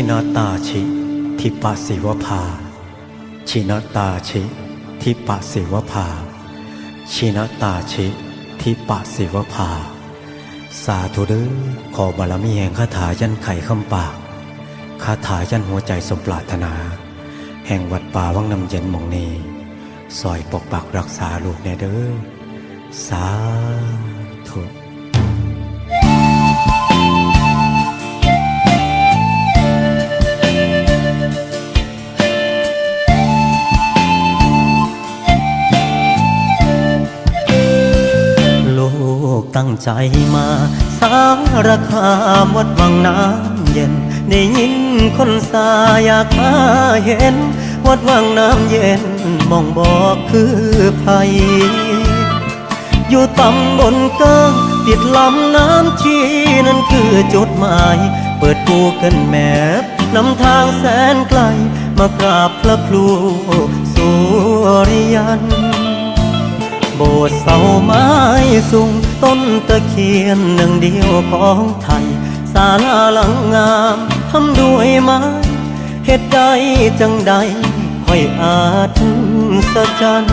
ชินตาชิ ทิปะสิวภา ชินตาชิ ทิปะสิวภา ชินตาชิ ทิปะสิวภา สาธุเด้อขอบารมีแห่งคาถายันไข่คำปาก คาถายันหัวใจสมปรารถนา แห่งวัดป่าวังน้ำเย็นมองนี้ซอยปกปักรักษาลูกแน่เด้อ สาธุ ใจมา สารคามวัดวังน้ำเย็น ได้ยินคนสาอยากมาเห็น วัดวังน้ำเย็นมองบอกคือภัย อยู่ตำบลเกิงติดลำน้ำชีนั่นคือจุดหมาย เปิดกูกินแมพนำทางแสนไกล มากราบพระครูสุริยันโบสถ์เสาไม้สูง ต้นตะเคียนหนึ่งเดียวของไทย ศาลาหลังงามทำด้วยไม้เหตุใดจังใดค่อยอาจสะจัน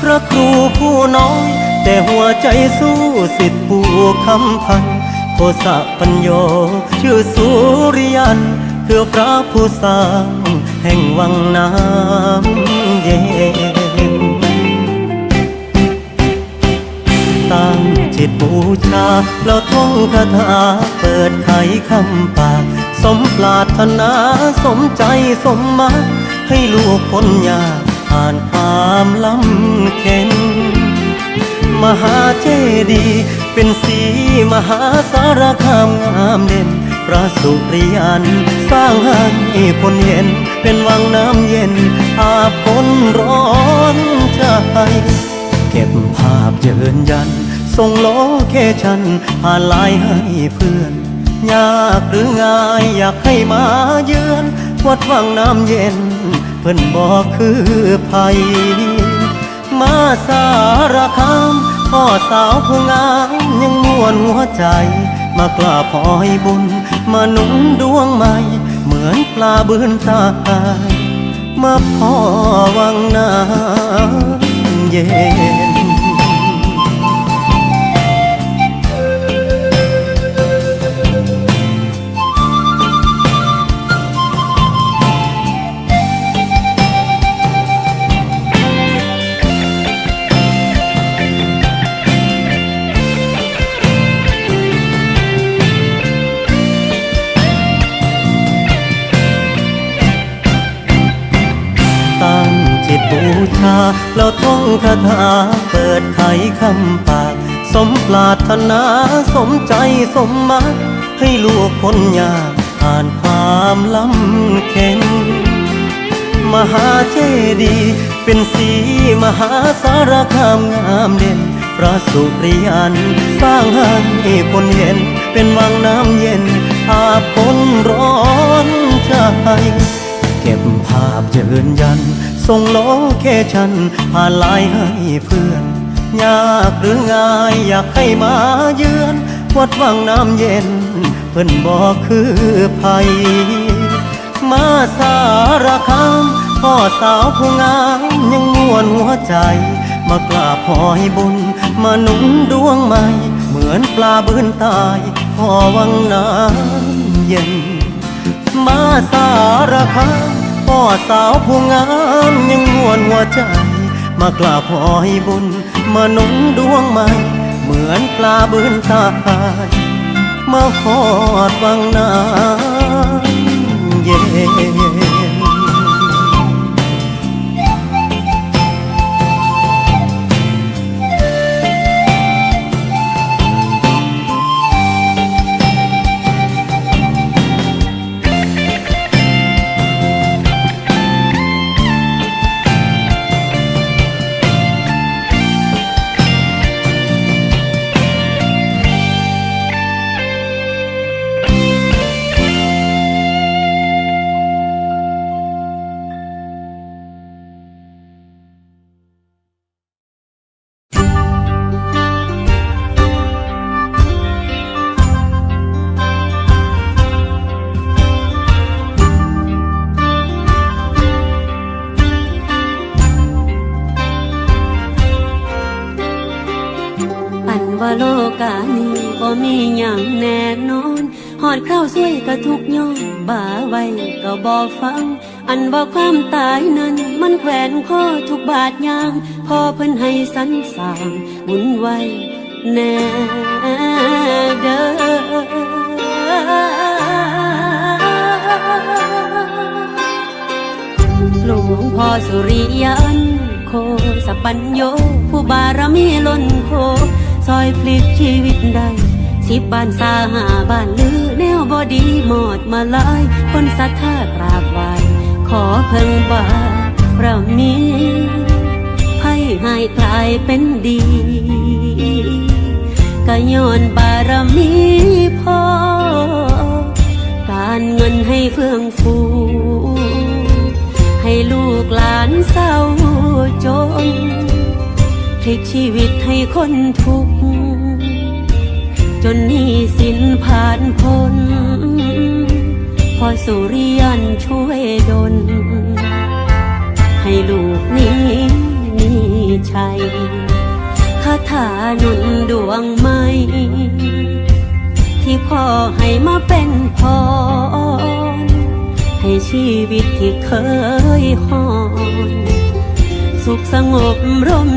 พระครูผู้น้อย แต่หัวใจสู้สิทธิ์ผู้คำพันโคสะปัญโยชื่อสุริยันคือพระผู้สร้างแห่งวังน้ำเย็น ตั้งจิตบูชาเราท่องคาถาเปิดไขคำปาก สมปรารถนาสมใจสมมาให้ลูกพ้นยากผ่านความลำเค็นมหาเจดีย์เป็นสีมหาสารคามงามเด่น พระสุริยัน สร้างให้คนเห็น เป็นวังน้ำเย็น อาบคนร้อนใจเก็บภาพยืนยัน ส่งโลเคชันผ่านไลน์ให้เพื่อน ยากหรือง่ายอยากให้มาเยือน วัดวังน้ำเย็น เพิ่นบอกคือภัย มาสารคามพ่อสาวผู้งามยังมวนหัวใจ มากราบขอให้บุญ มาหนุนดวงใหม่ เหมือนปลาบืนตายมาพ่อวังน้ำเย็นาเราท่องคาถาเปิดไขคำปาก สมปรารถนาสมใจสมมัก ให้ลูกพ้นยากผ่านความลำเค็นมหาเจดีย์เป็นสีมหาสารคามงามเด่น พระสุริยัน สร้างให้คนเห็น เป็นวังน้ำเย็นอาบคนร้อนใจ เก็บภาพยืนยัน ส่งโลเคชันผ่านไลน์ให้เพื่อน ยากหรือง่ายอยากให้มาเยือน วัดวังน้ำเย็น เพิ่นบอกคือภัย มาสารคามพ่อสาวผู้งามยังมวนหัวใจ มากราบขอให้บุญ มาหนุนดวงใหม่ เหมือนปลาบืนตายพ่อวังน้ำเย็น มาสารคามพ่อสาวผู้งามยังมวนหัวใจ มากราบขอให้บุญมาหนุนดวงใหม่ เหมือนปลาบืนตายมาหอดวังนา ว่าโลกานี้บ่มีอย่างแน่นอนหอดข้าวสวยก็ทุกย้อนบ่าไว้ก็บ่ฟัง อันว่าความตายนั้น มันแขวนคอทุกบาทยางพอเพิ่นให้สันสางบุญไว้แน่เด้อหลวงพ่อสุริยันโคสปัญโยผู้บารมีล้นโค ยพลิกชีวิตได้สิบบ้านสาหาบ้านลือแนวบอดีหมดมาลายคนศรัทธากราบไหวขอเพิ่งบาระมีให้หายกลายเป็นดีก็ย้อนบารมีพ่อการเงินให้เฟื่องฟู ให้ลูกหลานเศร้าจนพลิกชีวิตให้คนทุกข์ นนี้สินผ่านพ้นพอสุริยันช่วยดลให้ลูกนี้มีชัยคาถาหนุนดวงไม่ที่พ่อให้มาเป็นพรให้ชีวิตที่เคยหอน สุขสงบร่ม